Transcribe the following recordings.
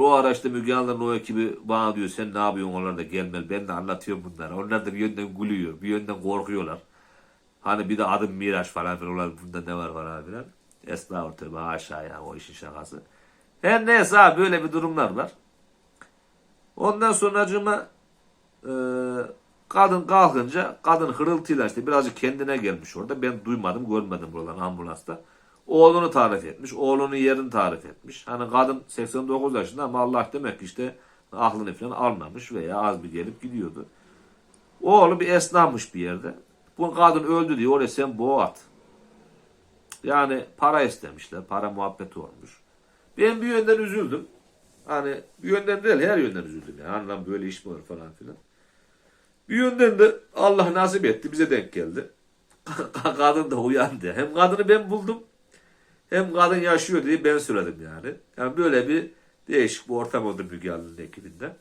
O ara işte Müge Anlı'nın o ekibi bana diyor sen ne yapıyorsun onlar da gelmeli. Ben de anlatıyorum bunlara. Onlar da bir yönden gülüyor. Bir yönden korkuyorlar. Hani bir de adım Miraç falan filan. Onlar bunda ne var falan filan. Estağfurullah tövbe haşa ya o işin şakası. Her neyse abi böyle bir durumlar var. Ondan sonracığıma e, kadın kalkınca kadın hırıltıyla işte birazcık kendine gelmiş orada. Ben duymadım görmedim buradan ambulansta. Oğlunu tarif etmiş. Oğlunun yerini tarif etmiş. Hani kadın 89 yaşında ama Allah demek ki işte aklını falan almamış veya az bir gelip gidiyordu. Oğlu bir esnafmış bir yerde. Bu kadın öldü diye oraya sen boğa at. Yani para istemişler. Para muhabbeti olmuş. Ben bir yönden üzüldüm. Hani bir yönden değil her yönden üzüldüm. Yani Hani lan böyle iş mi olur falan filan. Bir yönden de Allah nasip etti bize denk geldi. kadın da uyandı. Hem kadını ben buldum hem kadın yaşıyor diye ben söyledim yani. Yani böyle bir değişik bir ortam oldu Müge Anlı'nın ekibinde.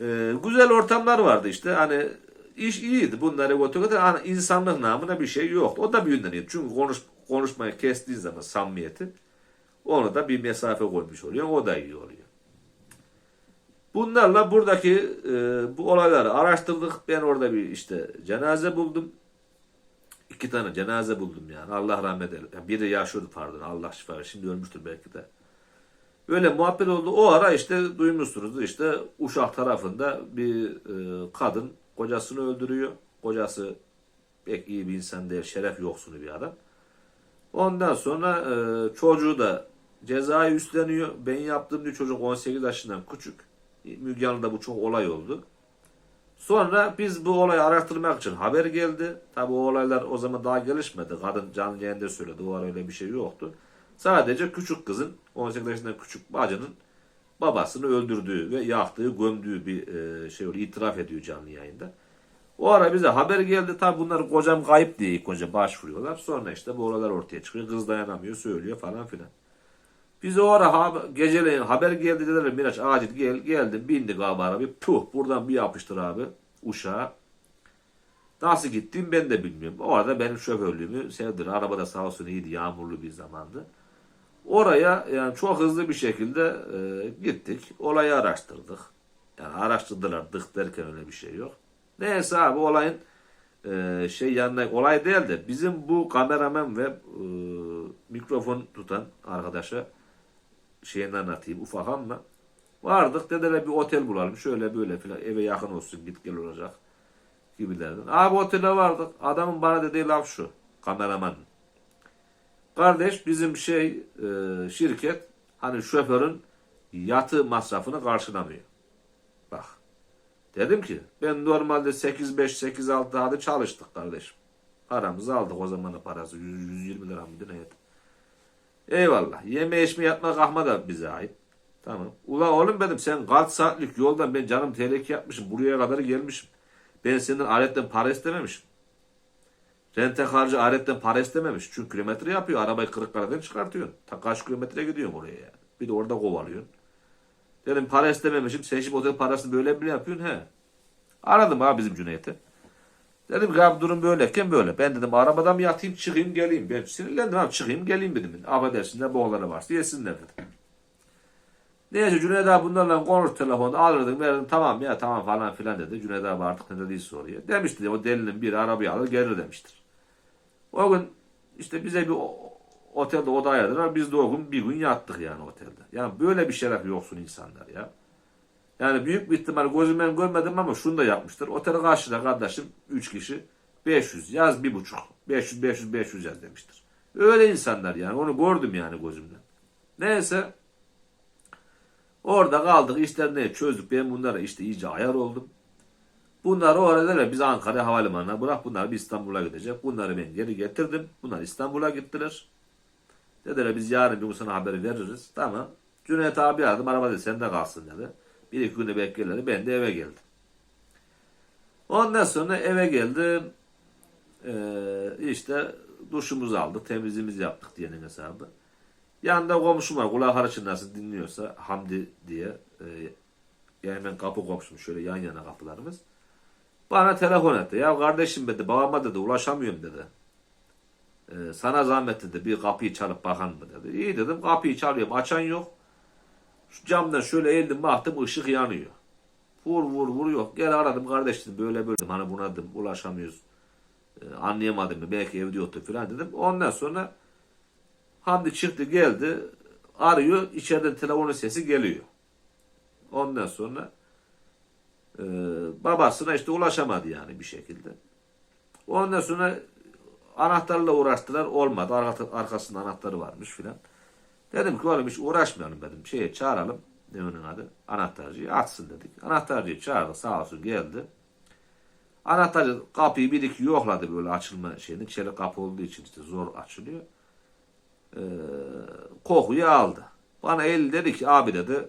Ee, güzel ortamlar vardı işte. Hani iş iyiydi. Bunları götürdü. Hani insanlık namına bir şey yoktu. O da bir yönden iyi. Çünkü konuş, konuşmayı kestiğin zaman samimiyeti onu da bir mesafe koymuş oluyor. O da iyi oluyor. Bunlarla buradaki e, bu olayları araştırdık. Ben orada bir işte cenaze buldum. İki tane cenaze buldum yani. Allah rahmet eylesin. Yani biri yaşıyordu pardon. Allah şifa versin. Şimdi ölmüştür belki de. Öyle muhabbet oldu. O ara işte duymuşsunuz işte Uşak tarafında bir e, kadın kocasını öldürüyor. Kocası pek iyi bir insan değil. Şeref yoksunu bir adam. Ondan sonra e, çocuğu da cezayı üstleniyor. Ben yaptığım diyor çocuk 18 yaşından küçük. Müge Anlı'da bu çok olay oldu. Sonra biz bu olayı araştırmak için haber geldi. Tabi o olaylar o zaman daha gelişmedi. Kadın canlı yayında söyledi. O ara öyle bir şey yoktu. Sadece küçük kızın 18 yaşından küçük bacının babasını öldürdüğü ve yaktığı, gömdüğü bir e, şey oluyor. itiraf ediyor canlı yayında. O ara bize haber geldi. Tabi bunlar kocam kayıp diye ilk önce başvuruyorlar. Sonra işte bu olaylar ortaya çıkıyor. Kız dayanamıyor, söylüyor falan filan. Biz o ara haber, geceleyin haber geldi dediler Miraç acil gel geldim bindik abi arabayı puh buradan bir yapıştır abi uşağa. Nasıl gittim ben de bilmiyorum. O arada benim şoförlüğümü sevdiler. Arabada sağ olsun iyiydi yağmurlu bir zamandı. Oraya yani çok hızlı bir şekilde e, gittik. Olayı araştırdık. Yani araştırdılar dık derken öyle bir şey yok. Neyse abi olayın e, şey yanına olay değil de bizim bu kameraman ve e, mikrofon tutan arkadaşa şeyini anlatayım ufak ama vardık dediler bir otel bulalım şöyle böyle filan eve yakın olsun git gel olacak gibilerden. Abi otele vardık adamın bana dediği laf şu kameraman. Kardeş bizim şey e, şirket hani şoförün yatı masrafını karşılamıyor. Bak dedim ki ben normalde 8-5 8-6 hadi çalıştık kardeşim. Paramızı aldık o zamanın parası 100, 120 lira mıydı neydi? Eyvallah. Yeme içme yatma kalkma da bize ait. Tamam. Ula oğlum dedim sen kaç saatlik yoldan ben canım tehlike yapmışım. Buraya kadar gelmişim. Ben senden aletten para istememişim. Rente harcı aletten para istememiş. Çünkü kilometre yapıyor. Arabayı Kırıkkale'den çıkartıyorsun. Ta kaç kilometre gidiyorsun oraya yani. Bir de orada kovalıyorsun. Dedim para istememişim. Sen şimdi otel parasını böyle mi yapıyorsun? He. Aradım abi bizim Cüneyt'i. Dedim ki abi durum böyleyken böyle. Ben dedim arabadan mı yatayım çıkayım geleyim. Ben sinirlendim abi çıkayım geleyim dedim. Affedersin ne boğuları varsa yesinler dedim. Neyse Cüneyt abi bunlarla konuş telefonda alırdım verdim tamam ya tamam falan filan dedi. Cüneyt abi artık ne dediyse oraya. Demişti o delinin biri arabayı alır gelir demiştir. O gün işte bize bir otelde oda ayırdılar. Biz de o gün bir gün yattık yani otelde. Yani böyle bir şeref yoksun insanlar ya. Yani büyük bir ihtimal gözümden görmedim ama şunu da yapmıştır. Otel karşıda kardeşim 3 kişi 500 yaz bir buçuk. 500 500 500 yaz demiştir. Öyle insanlar yani onu gördüm yani gözümden. Neyse orada kaldık işler ne çözdük. Ben bunlara işte iyice ayar oldum. Bunları o arada biz Ankara Havalimanı'na bırak bunlar biz İstanbul'a gidecek. Bunları ben geri getirdim. Bunlar İstanbul'a gittiler. Dediler biz yarın bir sana haberi veririz. Tamam. Cüneyt abi aradım. Araba dedi sende kalsın dedi. Bir iki günde beklerler. Ben de eve geldim. Ondan sonra eve geldim. Ee, işte duşumuzu aldık. Temizliğimizi yaptık diyenin hesabı. Yanında komşum var. Kulağı harçın nasıl dinliyorsa Hamdi diye. E, ya hemen kapı komşum. Şöyle yan yana kapılarımız. Bana telefon etti. Ya kardeşim dedi babama dedi ulaşamıyorum dedi. Ee, sana zahmet dedi bir kapıyı çalıp bakan mı dedi. İyi dedim kapıyı çalıyorum açan yok. Şu camdan şöyle eğildim baktım ışık yanıyor. Vur vur vur yok. Gel aradım kardeş dedim böyle böyle. Hani buna dedim ulaşamıyoruz. Ee, anlayamadım mı belki evde yoktu falan dedim. Ondan sonra Hamdi çıktı geldi arıyor içeriden telefonun sesi geliyor. Ondan sonra e, babasına işte ulaşamadı yani bir şekilde. Ondan sonra anahtarla uğraştılar olmadı. Arka, arkasında anahtarı varmış filan. Dedim ki oğlum hiç uğraşmayalım dedim. Şeye çağıralım. Ne onun adı? Anahtarcıyı atsın dedik. Anahtarcıyı çağırdık sağ olsun geldi. Anahtarcı kapıyı bir iki yokladı böyle açılma şeyini. Çelik kapı olduğu için işte zor açılıyor. Ee, kokuyu aldı. Bana el dedi ki abi dedi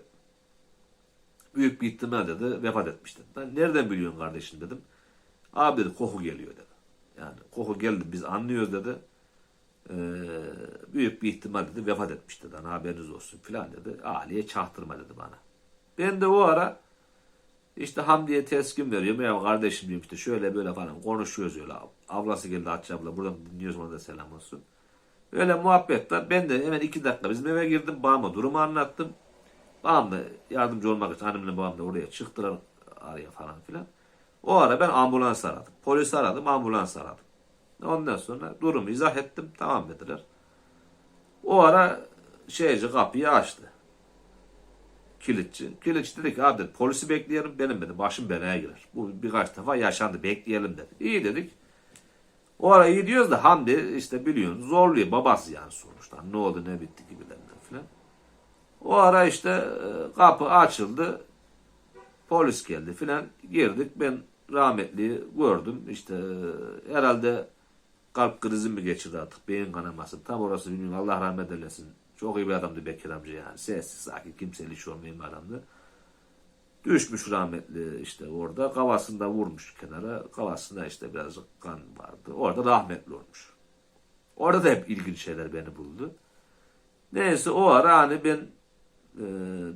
büyük bir ihtimal dedi vefat etmiş. Ben nereden biliyorsun kardeşim dedim. Abi dedi koku geliyor dedi. Yani koku geldi biz anlıyoruz dedi. Ee, büyük bir ihtimal dedi vefat etmiş dedi. Haberiniz olsun filan dedi. Ali'ye çaktırma dedi bana. Ben de o ara işte Hamdi'ye teskin veriyorum. Ya kardeşim diyorum işte şöyle böyle falan konuşuyoruz öyle. Ablası geldi Hatice abla. Buradan dinliyoruz ona da selam olsun. Öyle muhabbet. Ben de hemen iki dakika bizim eve girdim. Babama durumu anlattım. Babam da yardımcı olmak için annemle babam da oraya çıktılar araya falan filan. O ara ben ambulans aradım. Polis aradım, ambulans aradım. Ondan sonra durumu izah ettim. Tamam dediler. O ara şeyci kapıyı açtı. Kilitçi. Kilitçi dedi ki abi polisi bekleyelim benim dedi başım belaya girer. Bu birkaç defa yaşandı bekleyelim dedi. İyi dedik. O ara iyi diyoruz da Hamdi işte biliyorsun zorluyor babası yani sonuçta. Ne oldu ne bitti gibilerinden filan. O ara işte e, kapı açıldı. Polis geldi filan. Girdik. Ben rahmetli gördüm. İşte e, herhalde kalp krizi mi geçirdi artık. Beyin kanaması. Tam orası bilmiyorum. Allah rahmet eylesin. Çok iyi bir adamdı Bekir amca yani. Sessiz, sakin, kimseyle iş olmayan bir adamdı. Düşmüş rahmetli işte orada. Kafasında vurmuş kenara. Kafasında işte birazcık kan vardı. Orada rahmetli olmuş. Orada da hep ilginç şeyler beni buldu. Neyse o ara hani ben e,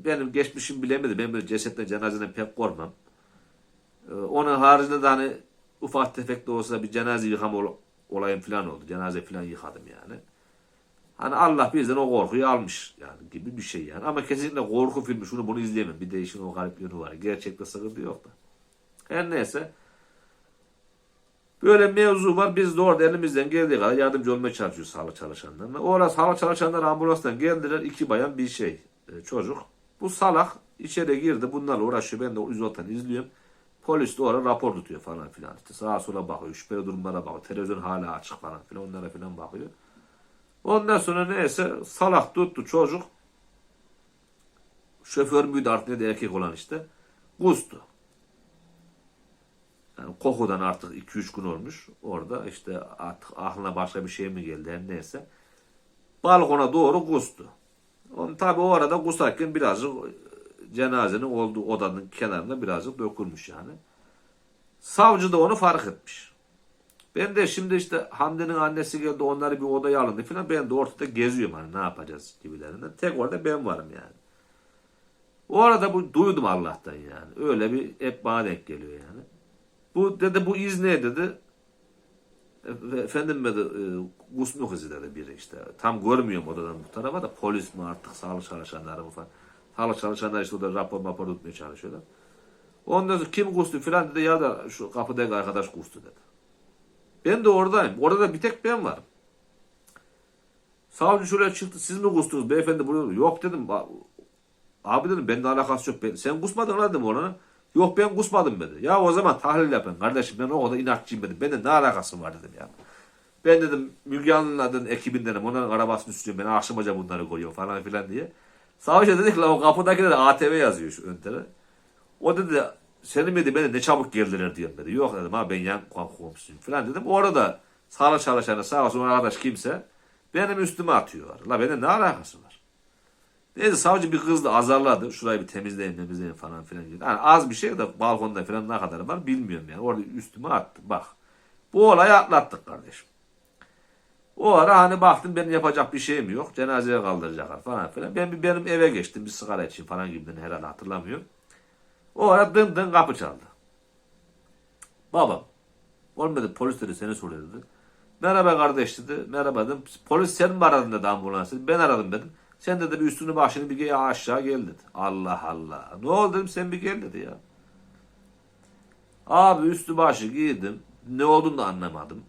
benim geçmişim bilemedi. Ben böyle cesetle cenazeden pek korkmam. E, onun haricinde de hani ufak tefek de olsa bir cenaze yıkama olayım falan oldu. Cenaze falan yıkadım yani. Hani Allah bizden o korkuyu almış yani gibi bir şey yani. Ama kesinlikle korku filmi şunu bunu izleyemem. Bir de işin o garip yönü var. Gerçekte sıkıntı yok da. Her neyse. Böyle mevzu var. Biz de orada elimizden geldiği kadar yardımcı olmaya çalışıyoruz sağlık çalışanlarına. Orası sağlık çalışanlar ambulanstan geldiler. iki bayan bir şey e, çocuk. Bu salak içeri girdi. Bunlarla uğraşıyor. Ben de uzaktan izliyorum. Polis de orada rapor tutuyor falan filan. İşte sağa sola bakıyor. Şüpheli durumlara bakıyor. Televizyon hala açık falan filan. Onlara filan bakıyor. Ondan sonra neyse salak tuttu çocuk. Şoför müydü artık ne de erkek olan işte. Kustu. Yani kokudan artık 2-3 gün olmuş. Orada işte artık aklına başka bir şey mi geldi her neyse. Balkona doğru kustu. Onu tabi o arada kusarken birazcık cenazenin olduğu odanın kenarında birazcık dökülmüş yani. Savcı da onu fark etmiş. Ben de şimdi işte Hamdi'nin annesi geldi onları bir odaya alındı falan. Ben de ortada geziyorum hani ne yapacağız gibilerinden. Tek orada ben varım yani. O arada bu duydum Allah'tan yani. Öyle bir hep bana denk geliyor yani. Bu dedi bu iz ne dedi. Efendim dedi e, kusmuk izi dedi biri işte. Tam görmüyorum odadan bu tarafa da polis mi artık sağlık çalışanları mı falan. Sağlık çalışanları işte orada rapor rapor tutmaya çalışıyorlar. Ondan sonra kim kustu falan dedi ya da şu kapıdaki arkadaş kustu dedi. Ben de oradayım. Orada bir tek ben varım. Savcı şuraya çıktı. Siz mi kustunuz beyefendi? Burada Yok dedim. "Ba- Abi dedim bende alakası yok. Ben, sen kusmadın dedim ona. Yok ben kusmadım dedi. Ya o zaman tahlil yapın kardeşim. Ben o kadar inatçıyım dedim. Bende ne alakası var dedim ya. Ben dedim Müge Anlı'nın ekibindenim. Onların arabasını sürüyorum. Ben hoca bunları koyuyor falan filan diye. Savcı dedi ki "La o kapıdakiler ATV yazıyor şu ön tarafa. O dedi senin dedi beni ne çabuk geldiler diyor dedi. Yok dedim ha ben yan komşusuyum falan dedim. Orada da sağlık çalışanı sağ olsun arkadaş kimse benim üstüme atıyorlar. La benim ne alakası var? Neyse savcı bir kızla azarladı. Şurayı bir temizleyin temizleyin falan filan. dedi. Yani az bir şey de balkonda falan ne kadar var bilmiyorum yani. Orada üstüme attı. Bak. Bu olayı atlattık kardeşim. O ara hani baktım benim yapacak bir şeyim yok. Cenazeye kaldıracaklar falan filan. Ben benim eve geçtim bir sigara içeyim falan gibi herhalde hatırlamıyorum. O ara dın dın kapı çaldı. Babam. Oğlum polis dedi seni soruyor dedi. Merhaba kardeş dedi. Merhaba dedim. Polis sen mi aradın dedi ambulans dedi. Ben aradım dedim. Sen dedi bir üstünü başını bir giy aşağı gel dedi. Allah Allah. Ne oldu dedim sen bir gel dedi ya. Abi üstü başı giydim. Ne olduğunu da anlamadım.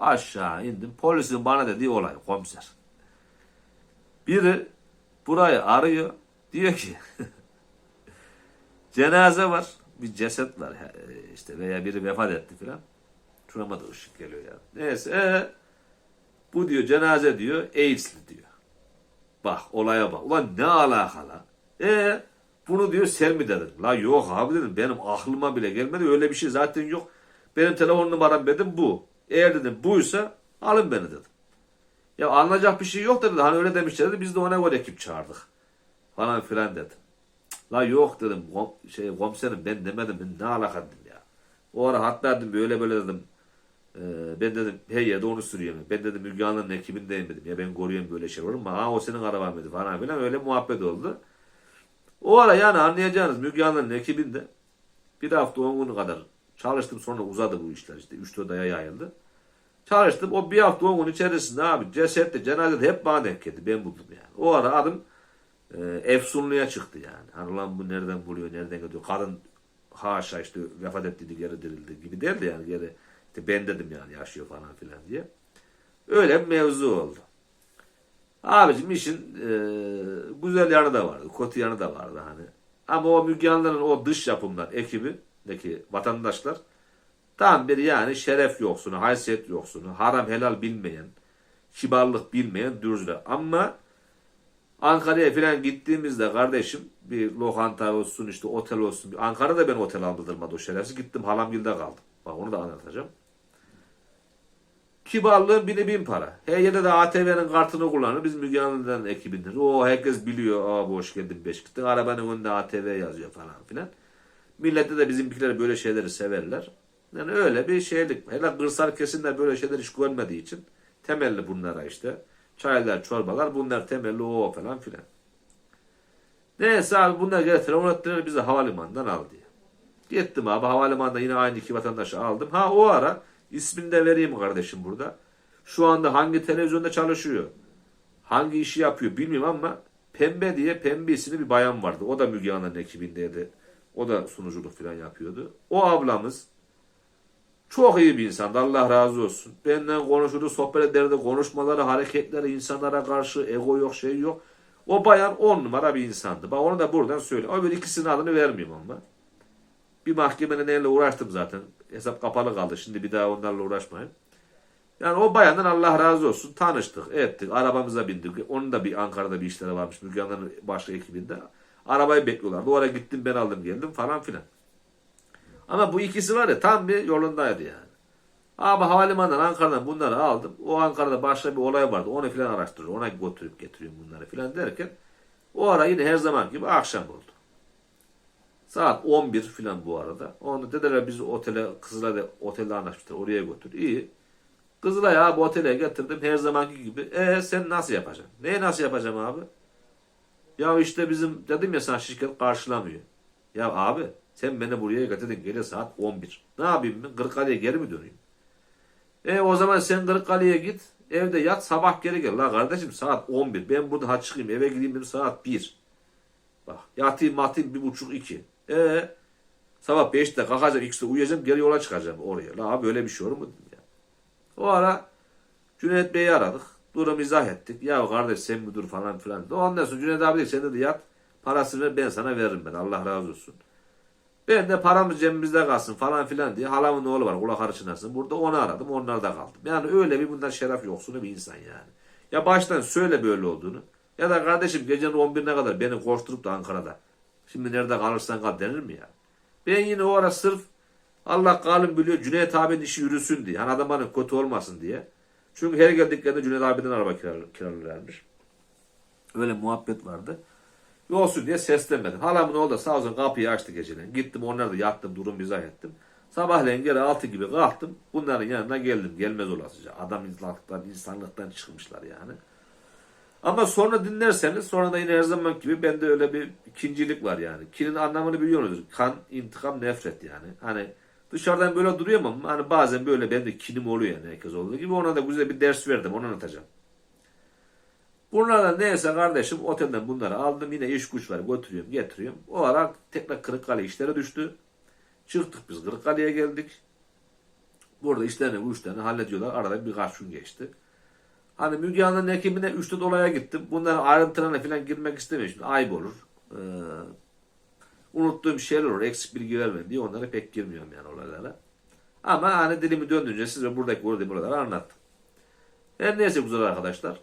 Aşağı indim. Polisin bana dediği olay komiser. Biri burayı arıyor. Diyor ki cenaze var. Bir ceset var e, işte veya biri vefat etti filan. Şurama da ışık geliyor ya. Neyse e, bu diyor cenaze diyor AIDS'li diyor. Bak olaya bak. Ulan ne alakalı? E bunu diyor sen mi dedin? La yok abi dedim benim aklıma bile gelmedi öyle bir şey zaten yok. Benim telefon numaram dedim bu. Eğer dedim buysa alın beni dedim. Ya anlayacak bir şey yok dedi. Hani öyle demişler dedi. Biz de ona göre ekip çağırdık. Falan filan dedi. Cık, La yok dedim. Kom, şey komiserim ben demedim. Ben ne alaka dedim ya. O ara hatta dedim böyle böyle dedim. Ee, ben dedim hey ya da onu sürüyorum. Ben dedim Müge Anlı'nın ekibindeyim dedim. Ya ben koruyorum böyle şey olur mu? Ha o senin araban dedi falan filan. Öyle muhabbet oldu. O ara yani anlayacağınız Müge Anlı'nın ekibinde bir hafta on gün kadar çalıştım sonra uzadı bu işler işte. 3-4 aya yayıldı. Çalıştım. O bir hafta on gün içerisinde abi cesette cenazede hep bana denk geldi. Ben buldum yani. O ara adım e, efsunluya çıktı yani. Hani lan bu nereden buluyor, nereden gidiyor. Kadın haşa işte vefat ettiydi geri dirildi gibi derdi yani. Geri, işte ben dedim yani yaşıyor falan filan diye. Öyle bir mevzu oldu. Abicim işin e, güzel yanı da vardı. Kötü yanı da vardı hani. Ama o Müge o dış yapımlar ekibindeki vatandaşlar tam bir yani şeref yoksunu, haysiyet yoksunu, haram helal bilmeyen, kibarlık bilmeyen dürzüler. Ama Ankara'ya falan gittiğimizde kardeşim bir lokanta olsun işte otel olsun. Ankara'da ben otel aldırmadı o şerefsiz. Gittim halamgilde kaldım. Bak onu da anlatacağım. Kibarlığın bini bin para. Her yerde de ATV'nin kartını kullanır. Biz Müge Anlı'dan ekibindir. O herkes biliyor. Aa hoş geldin beş gittin. Arabanın önünde ATV yazıyor falan filan. Millette de bizimkiler böyle şeyleri severler. Yani öyle bir şeylik. Hele kırsal kesimler böyle şeyler hiç görmediği için temelli bunlara işte. Çaylar, çorbalar bunlar temelli o falan filan. Neyse abi bunlar gene telefon ettiler bizi havalimanından al diye. Gittim abi havalimanında yine aynı iki vatandaşı aldım. Ha o ara ismini de vereyim kardeşim burada. Şu anda hangi televizyonda çalışıyor? Hangi işi yapıyor bilmiyorum ama Pembe diye Pembe isimli bir bayan vardı. O da Müge Anlı'nın ekibindeydi. O da sunuculuk falan yapıyordu. O ablamız çok iyi bir insandı. Allah razı olsun. Benden konuşurdu, sohbet ederdi. Konuşmaları, hareketleri, insanlara karşı ego yok, şey yok. O bayan on numara bir insandı. Bak onu da buradan söyle. Öbür ikisinin adını vermeyeyim ama. Bir mahkemenin neyle uğraştım zaten. Hesap kapalı kaldı. Şimdi bir daha onlarla uğraşmayın. Yani o bayandan Allah razı olsun. Tanıştık, ettik. Arabamıza bindik. Onun da bir Ankara'da bir işleri varmış. Müge başka ekibinde. Arabayı bekliyorlardı. Oraya gittim ben aldım geldim falan filan. Ama bu ikisi var ya tam bir yolundaydı yani. Abi havalimanından Ankara'dan bunları aldım. O Ankara'da başka bir olay vardı. Onu filan araştırıyor. Ona götürüp getiriyorum bunları filan derken o ara yine her zaman gibi akşam oldu. Saat 11 filan bu arada. Onu dediler biz otele Kızılay'da otelde anlaşmışlar. Oraya götür. İyi. Kızılay abi otele getirdim her zamanki gibi. E sen nasıl yapacaksın? Neyi nasıl yapacağım abi? Ya işte bizim dedim ya sana şirket karşılamıyor. Ya abi sen beni buraya getirdin gece saat 11. Ne yapayım ben? Kırıkkale'ye geri mi döneyim? E o zaman sen Kırıkkale'ye git. Evde yat sabah geri gel. La kardeşim saat 11. Ben burada ha çıkayım eve gideyim dedim saat 1. Bak yatayım matayım bir buçuk iki. E sabah 5'te kalkacağım ikisi uyuyacağım geri yola çıkacağım oraya. La abi böyle bir şey olur mu ya. O ara Cüneyt Bey'i aradık. Durum izah ettik. Ya kardeş sen mi dur falan filan. Ondan sonra Cüneyt abi dedi sen dedi yat. Parasını ben sana veririm ben. Allah razı olsun. Ben de paramız cebimizde kalsın falan filan diye halamın oğlu var kulak arışınasın. Burada onu aradım onlarda kaldım. Yani öyle bir bundan şeref yoksunu bir insan yani. Ya baştan söyle böyle olduğunu. Ya da kardeşim gecenin 11'ine kadar beni koşturup da Ankara'da. Şimdi nerede kalırsan kal denir mi ya? Ben yine o ara sırf Allah kalın biliyor Cüneyt abinin işi yürüsün diye. Hani adamların kötü olmasın diye. Çünkü her geldiklerinde Cüneyt abiden araba kiral- kiralıyorlarmış. Öyle muhabbet vardı. Olsun diye seslenmedim. Halamın oğlu da sağ olsun kapıyı açtı geceleyin. Gittim onlar da yattım durum izah ettim. Sabahleyin geri altı gibi kalktım. Bunların yanına geldim. Gelmez olasıca. Adam insanlıktan, insanlıktan çıkmışlar yani. Ama sonra dinlerseniz sonra da yine her zaman gibi bende öyle bir ikincilik var yani. Kinin anlamını biliyorsunuz. Kan, intikam, nefret yani. Hani dışarıdan böyle duruyor ama hani bazen böyle bende kinim oluyor yani herkes olduğu gibi. Ona da güzel bir ders verdim. Onu anlatacağım. Bunlardan neyse kardeşim otelden bunları aldım. Yine iş güç var götürüyorum getiriyorum. O ara tekrar Kırıkkale işleri düştü. Çıktık biz Kırıkkale'ye geldik. Burada işlerini bu işlerini hallediyorlar. Arada birkaç gün geçti. Hani Müge Anlı'nın ekibine 3-4 olaya gittim. Bunların ayrıntılarına falan girmek istemiyorum. Şimdi ayıp olur. Ee, unuttuğum şeyler olur. Eksik bilgi vermem diye onlara pek girmiyorum yani olaylara. Ama hani dilimi döndüğünce size buradaki burada buraları anlattım. Her neyse güzel arkadaşlar.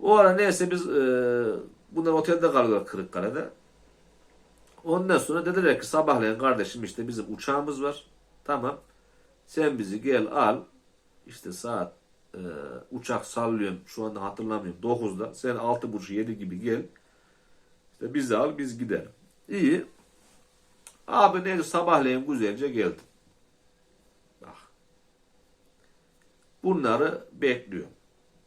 O ara neyse biz e, bunlar otelde kalıyorlar Kırıkkale'de. Ondan sonra dediler ki sabahleyin kardeşim işte bizim uçağımız var. Tamam. Sen bizi gel al. İşte saat e, uçak sallıyorum. Şu anda hatırlamıyorum. 9'da. Sen 6.30-7 gibi gel. İşte bizi al biz gidelim. İyi. Abi neyse sabahleyin güzelce geldim. Bak. Bunları bekliyorum.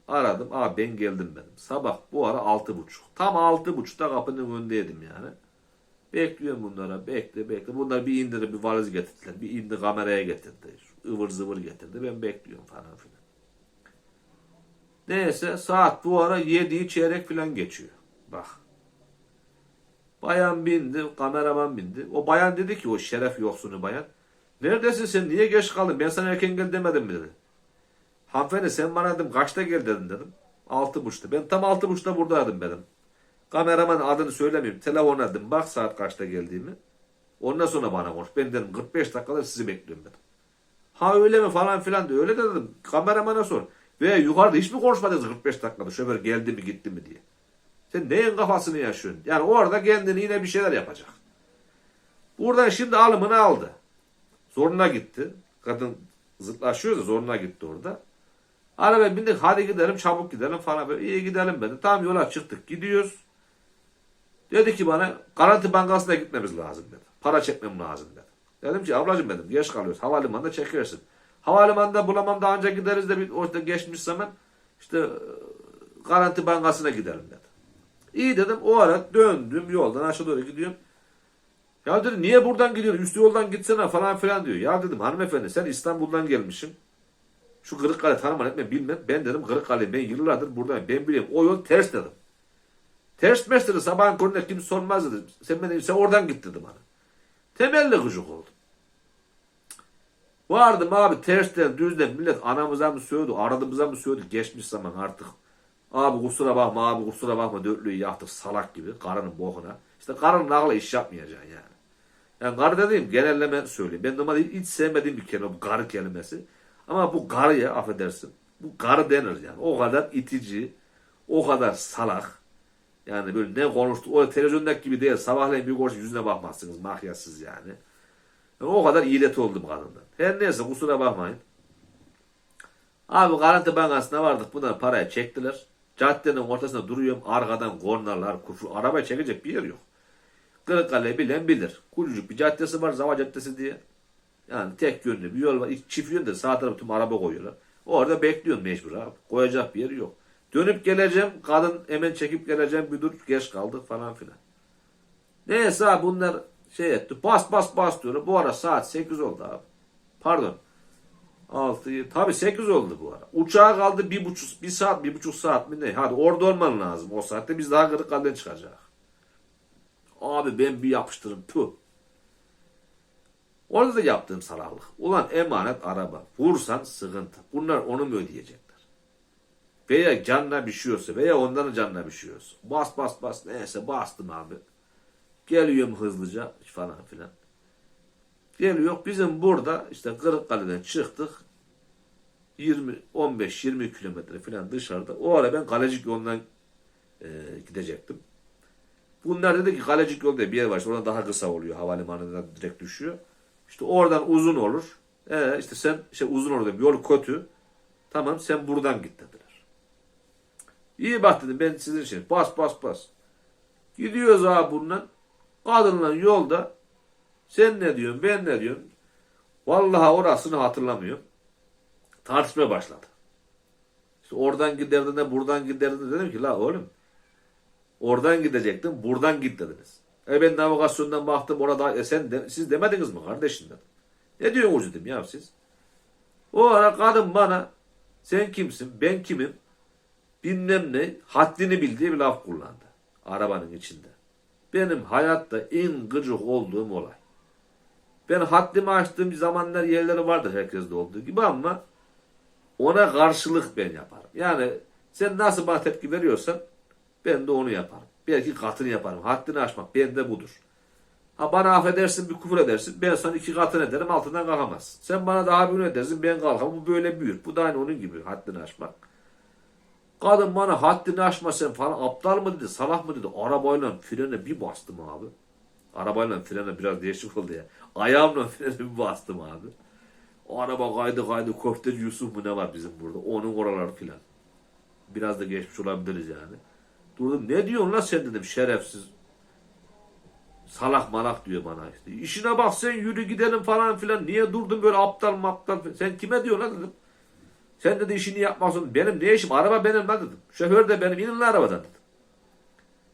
Aradım. Abi ben geldim benim. Sabah bu ara altı buçuk. Tam altı buçukta kapının önündeydim yani. Bekliyorum bunlara. Bekle bekle. Bunlar bir indirip bir valiz getirdiler. Bir indi kameraya getirdi. ıvır zıvır getirdi. Ben bekliyorum falan filan. Neyse saat bu ara yediği çeyrek falan geçiyor. Bak. Bayan bindi, kameraman bindi. O bayan dedi ki o şeref yoksunu bayan. Neredesin sen? Niye geç kaldın? Ben sana erken gel demedim mi dedi. Hanımefendi sen bana dedim kaçta gel dedin dedim. Altı buçukta. Ben tam altı buçukta buradaydım dedim. Kameraman adını söylemiyorum. Telefon dedim. Bak saat kaçta geldiğimi. Ondan sonra bana konuş. Ben dedim 45 dakikadır sizi bekliyorum dedim. Ha öyle mi falan filan diyor. Öyle de dedim. Kameramana sor. Veya yukarıda hiç mi konuşmadınız 45 dakikada şoför geldi mi gitti mi diye. Sen neyin kafasını yaşıyorsun? Yani orada kendini yine bir şeyler yapacak. Buradan şimdi alımını aldı. Zoruna gitti. Kadın zıtlaşıyor da zoruna gitti orada. Arabaya bindik hadi gidelim çabuk gidelim falan böyle iyi gidelim dedi. Tam yola çıktık gidiyoruz. Dedi ki bana garanti bankasına gitmemiz lazım dedi. Para çekmem lazım dedi. Dedim ki ablacığım dedim geç kalıyoruz. Havalimanında çekersin. Havalimanında bulamam daha önce gideriz de bir orada geçmiş zaman işte e, garanti bankasına gidelim dedi. İyi dedim o ara döndüm yoldan aşağı doğru gidiyorum. Ya dedi niye buradan gidiyorsun üstü yoldan gitsene falan filan diyor. Ya dedim hanımefendi sen İstanbul'dan gelmişsin. Şu Kırıkkale tanıman etme bilmem. Ben dedim Kırıkkale ben yıllardır buradayım. Ben biliyorum. O yol ters dedim. Ters mes dedi. Sabahın köründe kimse sormaz dedi. Sen, beni, sen oradan git dedi bana. Temelli gıcık oldum. Vardım abi tersten düzden millet anamıza mı söyledi, aradığımıza mı söyledi geçmiş zaman artık. Abi kusura bakma abi kusura bakma dörtlüğü yaktık salak gibi karının bokuna. İşte karının aklı iş yapmayacaksın yani. Yani karı dediğim genelleme söyleyeyim. Ben normalde hiç sevmediğim bir kelime bu karı kelimesi. Ama bu karıya affedersin. Bu karı denir yani. O kadar itici, o kadar salak. Yani böyle ne konuştu, o televizyondaki gibi değil. Sabahleyin bir konuş yüzüne bakmazsınız makyajsız yani. yani. O kadar ilet oldum kadından. Her neyse kusura bakmayın. Abi garanti bankasına vardık. Bunlar parayı çektiler. Caddenin ortasında duruyorum. Arkadan kornalar, kurşun. Araba çekecek bir yer yok. Kırıkkale bilen bilir. Kurucuk bir caddesi var. Zava Caddesi diye. Yani tek yönlü bir yol var. Çift yönde sağ tarafa tüm araba koyuyorlar. Orada bekliyorsun mecbur abi. Koyacak bir yeri yok. Dönüp geleceğim. Kadın hemen çekip geleceğim. Bir dur geç kaldık falan filan. Neyse bunlar şey etti. Bas bas bas diyor. Bu ara saat 8 oldu abi. Pardon. 6, tabii 8 oldu bu ara. Uçağa kaldı bir buçuk, bir saat, bir buçuk saat mi ne? Hadi orada olman lazım. O saatte biz daha Kırıkkale'den çıkacak. Abi ben bir yapıştırım. Puh. Orada da yaptığım salaklık. Ulan emanet araba. Vursan sıkıntı. Bunlar onu mu ödeyecekler? Veya canına bir şey olsa veya onların canına bir şey olsa. Bas bas bas neyse bastım abi. Geliyorum hızlıca falan filan. Geliyor bizim burada işte Kırıkkale'den çıktık. 20 15 20 kilometre falan dışarıda. O ara ben Kalecik yolundan e, gidecektim. Bunlar dedi ki Kalecik yol diye bir yer var. İşte oradan daha kısa oluyor. Havalimanından direkt düşüyor. İşte oradan uzun olur. E, işte sen işte uzun olur dedim. Yol kötü. Tamam sen buradan git dediler. İyi bak dedim ben sizin için. Bas bas bas. Gidiyoruz abi bundan. Kadınla yolda sen ne diyorsun ben ne diyorum. Vallahi orasını hatırlamıyorum. Tartışma başladı. İşte oradan giderdin de buradan giderdin de dedim ki la oğlum oradan gidecektim buradan git dediniz. E ben navigasyondan baktım orada e sen de, siz demediniz mi kardeşim dedim. Ne diyorsunuz dedim ya siz. O ara kadın bana sen kimsin ben kimim bilmem ne haddini bildiği bir laf kullandı. Arabanın içinde. Benim hayatta en gıcık olduğum olay. Ben haddimi aştığım zamanlar yerleri vardır herkeste olduğu gibi ama ona karşılık ben yaparım. Yani sen nasıl bana tepki veriyorsan ben de onu yaparım. Belki katını yaparım. Haddini aşmak bende budur. Ha bana affedersin bir küfür edersin. Ben sana iki katını ederim altından kalkamazsın. Sen bana daha bir edersin ben kalkamam. Bu böyle büyür. Bu da aynı onun gibi haddini aşmak. Kadın bana haddini aşma sen falan aptal mı dedi salak mı dedi. Arabayla frene bir bastım abi. Arabayla frene biraz değişik oldu ya. Ayağımla frene bastım abi. O araba kaydı kaydı köfteci Yusuf mu ne var bizim burada. Onun oraları filan. Biraz da geçmiş olabiliriz yani. Durdum ne diyorsun lan sen dedim şerefsiz. Salak malak diyor bana işte. İşine bak sen yürü gidelim falan filan. Niye durdun böyle aptal maptal. Sen kime diyorsun lan dedim. Sen dedi işini yapmasın. Benim ne işim? Araba benim lan dedim. Şoför de benim. İnin lan arabadan dedim.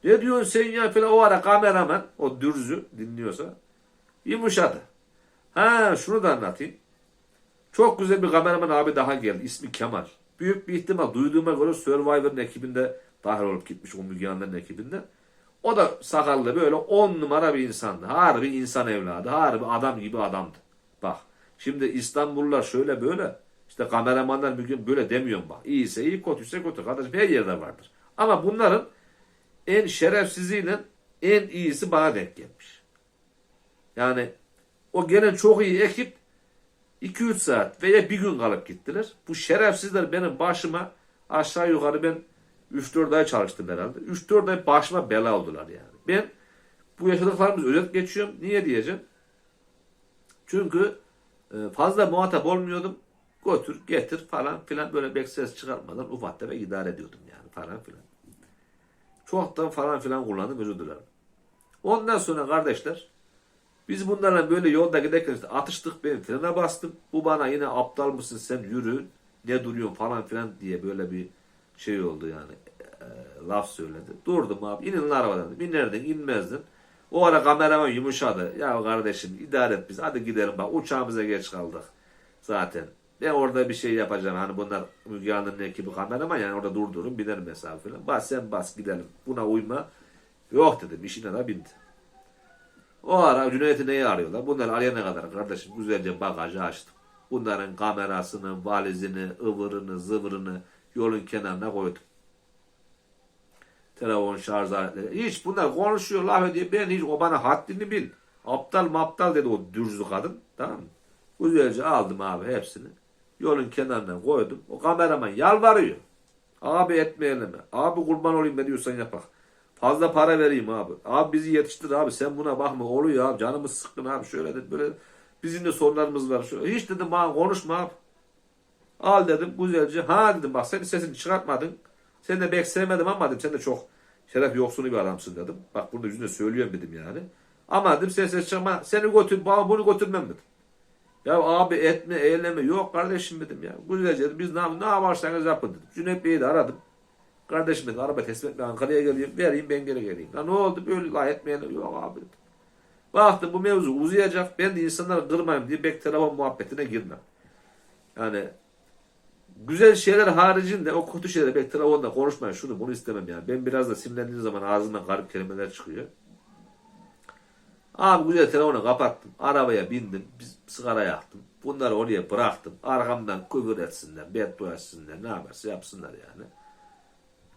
Ne diyorsun sen ya filan. O ara kameraman o dürzü dinliyorsa yumuşadı. Ha şunu da anlatayım. Çok güzel bir kameraman abi daha geldi. İsmi Kemal. Büyük bir ihtimal duyduğuma göre Survivor'ın ekibinde dahil olup gitmiş o Müge Anlı'nın ekibinden. O da sakallı böyle on numara bir insandı. Harbi insan evladı. Harbi adam gibi adamdı. Bak şimdi İstanbullular şöyle böyle. İşte kameramanlar Müge böyle demiyorum bak. İyiyse iyi kötüyse kötü. Kardeşim her yerde vardır. Ama bunların en şerefsiziyle en iyisi bana denk gelmiş. Yani o gelen çok iyi ekip 2-3 saat veya bir gün kalıp gittiler. Bu şerefsizler benim başıma aşağı yukarı ben 3-4 ay çalıştım herhalde. 3-4 ay başıma bela oldular yani. Ben bu yaşadıklarımız özet geçiyorum. Niye diyeceğim? Çünkü e, fazla muhatap olmuyordum. Götür, getir falan filan böyle bek ses çıkartmadan ufak tefek idare ediyordum yani falan filan. Çoktan falan filan kullandım özür dilerim. Ondan sonra kardeşler biz bunlarla böyle yolda giderken işte atıştık ben frene bastım. Bu bana yine aptal mısın sen yürü ne duruyorsun falan filan diye böyle bir şey oldu yani e, laf söyledi. Durdum abi inin arabadan dedim. İnerdin inmezdin. O ara kameraman yumuşadı. Ya kardeşim idare et biz hadi gidelim bak uçağımıza geç kaldık zaten. Ben orada bir şey yapacağım. Hani bunlar Müge Anlı'nın ekibi kameraman yani orada durdurun binerim mesafe falan. Bas sen bas gidelim. Buna uyma. Yok dedim işine de bindi. O ara Cüneyt'i neyi arıyorlar? Bunlar arayana kadar kardeşim güzelce bagajı açtım. Bunların kamerasını, valizini, ıvırını, zıvırını yolun kenarına koydum. Telefon şarj aletleri. Hiç bunlar konuşuyor laf ediyor. Ben hiç o bana haddini bil. Aptal maptal dedi o dürzü kadın. Tamam mı? Güzelce aldım abi hepsini. Yolun kenarına koydum. O kameraman yalvarıyor. Abi etmeyelim. Abi kurban olayım ne diyorsan yapak. Fazla para vereyim abi. Abi bizi yetiştir abi. Sen buna bakma. Oluyor abi. Canımız sıkkın abi. Şöyle dedi. Böyle bizim de sorunlarımız var. Şöyle. Hiç dedim bana konuşma abi. Al dedim güzelce. Ha dedim bak senin sesini çıkartmadın. Sen de pek sevmedim ama dedim sen de çok şeref yoksunu bir adamsın dedim. Bak burada yüzüne söylüyorum dedim yani. Ama dedim sen ses çıkarma. Seni götür bana bunu götürmem dedim. Ya abi etme eyleme yok kardeşim dedim ya. Güzelce biz ne, ne yaparsanız yapın dedim. Cüneyt Bey'i de aradım. Kardeşim dedim araba teslim etme Ankara'ya geliyorum. Vereyim ben geri geleyim. Ya ne oldu böyle la etmeyen yok abi dedim. Baktım bu mevzu uzayacak. Ben de insanları kırmayayım diye bek telefon muhabbetine girmem. Yani güzel şeyler haricinde o kötü şeyler bek telefonda konuşmayın şunu bunu istemem yani. Ben biraz da sinirlendiğim zaman ağzımdan garip kelimeler çıkıyor. Abi güzel telefonu kapattım. Arabaya bindim. Biz sigara yaktım. Bunları oraya bıraktım. Arkamdan küfür etsinler. Beddua etsinler. Ne yaparsa yapsınlar yani.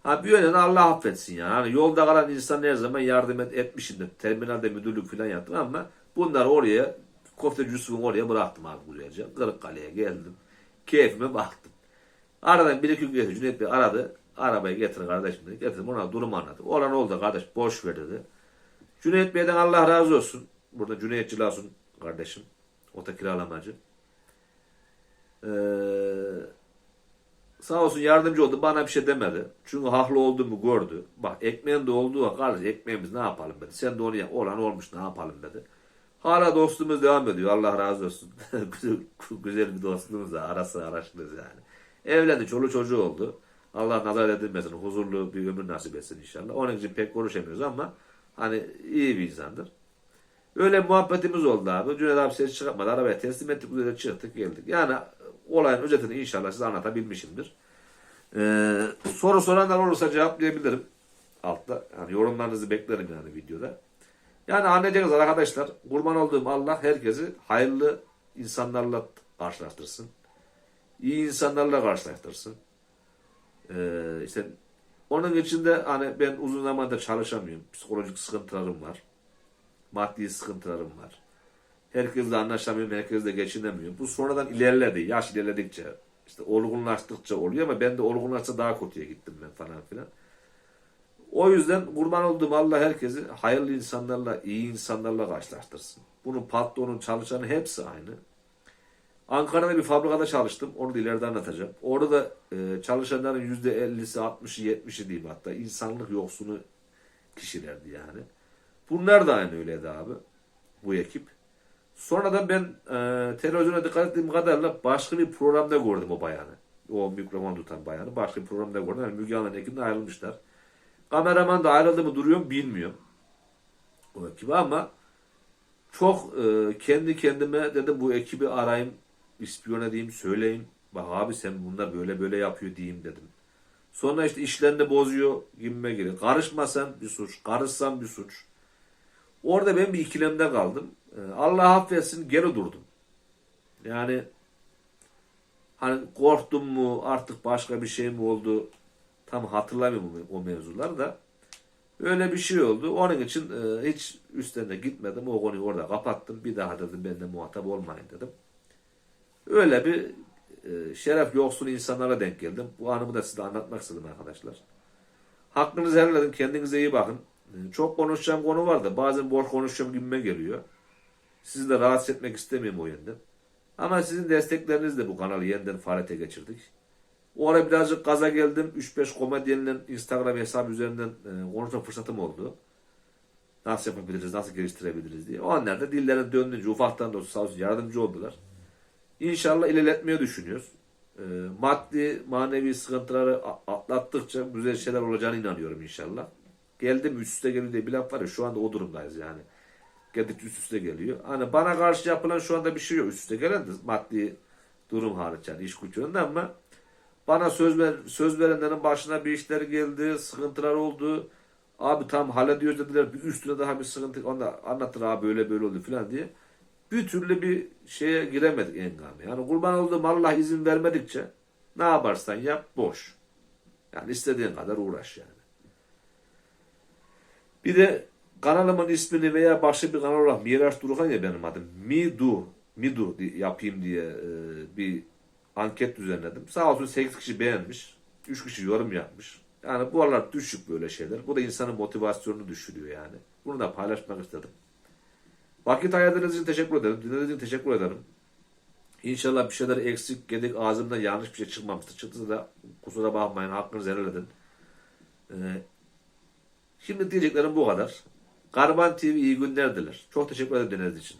Ha bir yönden Allah affetsin yani. Hani yolda kalan insan her zaman yardım et, etmişimdir. Terminalde müdürlük falan yaptım ama bunları oraya Kofteci Yusuf'un oraya bıraktım abi güzelce. Kırıkkale'ye geldim. Keyfime baktım. Aradan bir iki gün geçti. Cüneyt Bey aradı. Arabayı getir kardeşim dedi. Getirdim ona durumu anlattım. Olan oldu kardeş boş ver dedi. Cüneyt Bey'den Allah razı olsun. Burada Cüneyt Cilasun kardeşim. O da kiralamacı. Ee, sağ olsun yardımcı oldu. Bana bir şey demedi. Çünkü haklı olduğumu gördü. Bak ekmeğin de olduğu kardeş ekmeğimiz ne yapalım dedi. Sen de onu yap. Olan olmuş ne yapalım dedi. Hala dostluğumuz devam ediyor. Allah razı olsun. güzel, bir dostluğumuz var. Arası araştırırız yani. Evlendi. Çoluğu çocuğu oldu. Allah nazar edilmesin. Huzurlu bir ömür nasip etsin inşallah. Onun için pek konuşamıyoruz ama hani iyi bir insandır. Öyle muhabbetimiz oldu abi. Cüneyt abi ses çıkartmadı. Arabaya teslim ettik. Güzel çıktık geldik. Yani olayın özetini inşallah size anlatabilmişimdir. Ee, soru soranlar olursa cevaplayabilirim. Altta. Yani yorumlarınızı beklerim yani videoda. Yani anlayacağınız arkadaşlar kurban olduğum Allah herkesi hayırlı insanlarla karşılaştırsın. İyi insanlarla karşılaştırsın. Ee, işte onun için de hani ben uzun zamandır çalışamıyorum. Psikolojik sıkıntılarım var. Maddi sıkıntılarım var. Herkesle anlaşamıyorum, herkesle geçinemiyorum. Bu sonradan ilerledi. Yaş ilerledikçe, işte olgunlaştıkça oluyor ama ben de olgunlaşsa daha kötüye gittim ben falan filan. O yüzden kurban olduğum Allah herkesi hayırlı insanlarla, iyi insanlarla karşılaştırsın. Bunun patronun, çalışanı hepsi aynı. Ankara'da bir fabrikada çalıştım. Onu da ileride anlatacağım. Orada da e, çalışanların %50'si, 60'ı, 70'i diyeyim hatta insanlık yoksunu kişilerdi yani. Bunlar da aynı öyleydi abi. Bu ekip. Sonradan ben e, televizyona dikkat ettiğim kadarıyla başka bir programda gördüm o bayanı. O mikrofon tutan bayanı. Başka bir programda gördüm. Yani Müge Anlı'nın ekibinden ayrılmışlar. Kameraman da ayrıldı mı duruyor bilmiyorum. O ekibi ama çok e, kendi kendime dedim bu ekibi arayayım, ispiyon edeyim, söyleyeyim. Bak abi sen bunlar böyle böyle yapıyor diyeyim dedim. Sonra işte işlerini bozuyor gibime geliyor. Karışmasan bir suç, karışsan bir suç. Orada ben bir ikilemde kaldım. Ee, Allah affetsin geri durdum. Yani hani korktum mu artık başka bir şey mi oldu tam hatırlamıyorum o mevzular da. Öyle bir şey oldu. Onun için e, hiç üstlerine gitmedim. O konuyu orada kapattım. Bir daha dedim benimle muhatap olmayın dedim. Öyle bir e, şeref yoksun insanlara denk geldim. Bu anımı da size anlatmak istedim arkadaşlar. Hakkınızı helal edin. Kendinize iyi bakın. Çok konuşacağım konu var da bazen boş konuşacağım gibime geliyor. Sizi de rahatsız etmek istemiyorum o yönden. Ama sizin desteklerinizle bu kanalı yeniden faaliyete geçirdik. O ara birazcık gaza geldim. 3-5 komedyenle Instagram hesabı üzerinden e, konuşma fırsatım oldu. Nasıl yapabiliriz, nasıl geliştirebiliriz diye. Onlar da dillerine döndüğünce ufaktan da olsa sağ olsun yardımcı oldular. İnşallah ilerletmeyi düşünüyoruz. E, maddi, manevi sıkıntıları atlattıkça güzel şeyler olacağına inanıyorum inşallah. Geldim üst üste geliyor diye bir laf var ya şu anda o durumdayız yani. Geldik üst üste geliyor. Hani bana karşı yapılan şu anda bir şey yok. Üst üste gelen de maddi durum hariç yani iş yönünde ama bana söz ver, söz verenlerin başına bir işler geldi, sıkıntılar oldu. Abi tam hallediyoruz dediler. Bir üstüne daha bir sıkıntı onu da anlatır abi böyle böyle oldu falan diye. Bir türlü bir şeye giremedik engame. Yani kurban olduğum Allah izin vermedikçe ne yaparsan yap boş. Yani istediğin kadar uğraş yani. Bir de kanalımın ismini veya başka bir kanal olarak Miraç Durukan ya benim adım. Midu, Midu yapayım diye e, bir anket düzenledim. Sağ olsun 8 kişi beğenmiş. 3 kişi yorum yapmış. Yani bu aralar düşük böyle şeyler. Bu da insanın motivasyonunu düşürüyor yani. Bunu da paylaşmak istedim. Vakit ayırdığınız için teşekkür ederim. Dinlediğiniz için teşekkür ederim. İnşallah bir şeyler eksik, gedik, ağzımdan yanlış bir şey çıkmamıştır. Çıktıysa da kusura bakmayın, hakkınızı helal edin. Ee, şimdi diyeceklerim bu kadar. Karban TV iyi günler diler. Çok teşekkür ederim dinlediğiniz için.